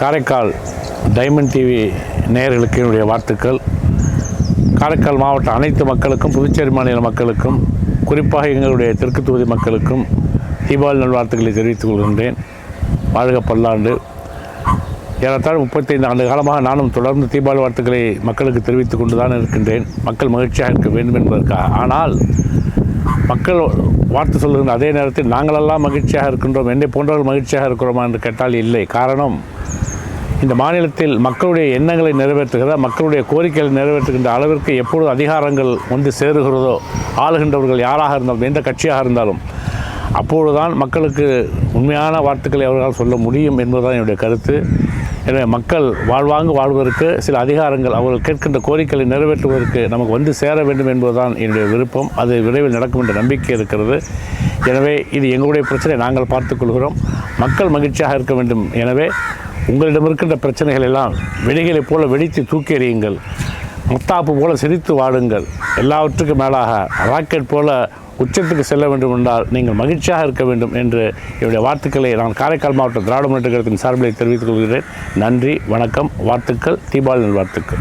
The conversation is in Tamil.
காரைக்கால் டைமண்ட் டிவி நேயர்களுக்கு என்னுடைய வாழ்த்துக்கள். காரைக்கால் மாவட்ட அனைத்து மக்களுக்கும் புதுச்சேரி மாநில மக்களுக்கும் குறிப்பாக எங்களுடைய தெற்கு தொகுதி மக்களுக்கும் தீபாவளி நல்வாழ்த்துக்களை தெரிவித்துக் கொள்கின்றேன். வாழ்க பல்லாண்டு. ஏறத்தாழ முப்பத்தைந்து ஆண்டு காலமாக நானும் தொடர்ந்து தீபாவளி வாழ்த்துக்களை மக்களுக்கு தெரிவித்துக் கொண்டு தான் இருக்கின்றேன். மக்கள் மகிழ்ச்சியாக இருக்க வேண்டும் என்பதற்காக ஆனால் மக்கள் வார்த்தை சொல்லுகின்ற அதே நேரத்தில் நாங்களெல்லாம் மகிழ்ச்சியாக இருக்கின்றோம். என்னை போன்றவர்கள் மகிழ்ச்சியாக இருக்கிறோமா என்று கேட்டால் இல்லை. காரணம் இந்த மாநிலத்தில் மக்களுடைய எண்ணங்களை நிறைவேற்றுகிற மக்களுடைய கோரிக்கைகளை நிறைவேற்றுகின்ற அளவிற்கு எப்பொழுது அதிகாரங்கள் வந்து சேருகிறதோ ஆளுகின்றவர்கள் யாராக இருந்தாலும் எந்த கட்சியாக இருந்தாலும் அப்பொழுதுதான் மக்களுக்கு உண்மையான வார்த்தைகளை அவர்களால் சொல்ல முடியும் என்பதுதான் என்னுடைய கருத்து. எனவே மக்கள் வாழ்வாங்கு வாழ்வதற்கு சில அதிகாரங்கள் அவர்கள் கேட்கின்ற கோரிக்கைகளை நிறைவேற்றுவதற்கு நமக்கு வந்து சேர வேண்டும் என்பதுதான் என்னுடைய விருப்பம். அது விரைவில் நடக்கும் என்ற நம்பிக்கை இருக்கிறது. எனவே இது எங்களுடைய பிரச்சனை. நாங்கள் பார்த்துக்கொள்கிறோம் மக்கள் மகிழ்ச்சியாக இருக்க வேண்டும். எனவே உங்களிடம் இருக்கின்ற பிரச்சனைகள் எல்லாம் வெடிகளைப் போல வெடித்து தூக்கி எறியுங்கள். முத்தாப்பு போல சிரித்து வாடுங்கள். எல்லாவற்றுக்கும் மேலாக ராக்கெட் போல உச்சத்துக்கு செல்ல வேண்டும் என்றால் நீங்கள் மகிழ்ச்சியாக இருக்க வேண்டும் என்று என்னுடைய வாழ்த்துக்களை நான் காரைக்கால் மாவட்ட திராவிட முன்னேற்ற கழகத்தின் சார்பில் தெரிவித்துக் கொள்கிறேன். நன்றி வணக்கம் வாழ்த்துக்கள் தீபாவளி நல்வாழ்த்துக்கள்.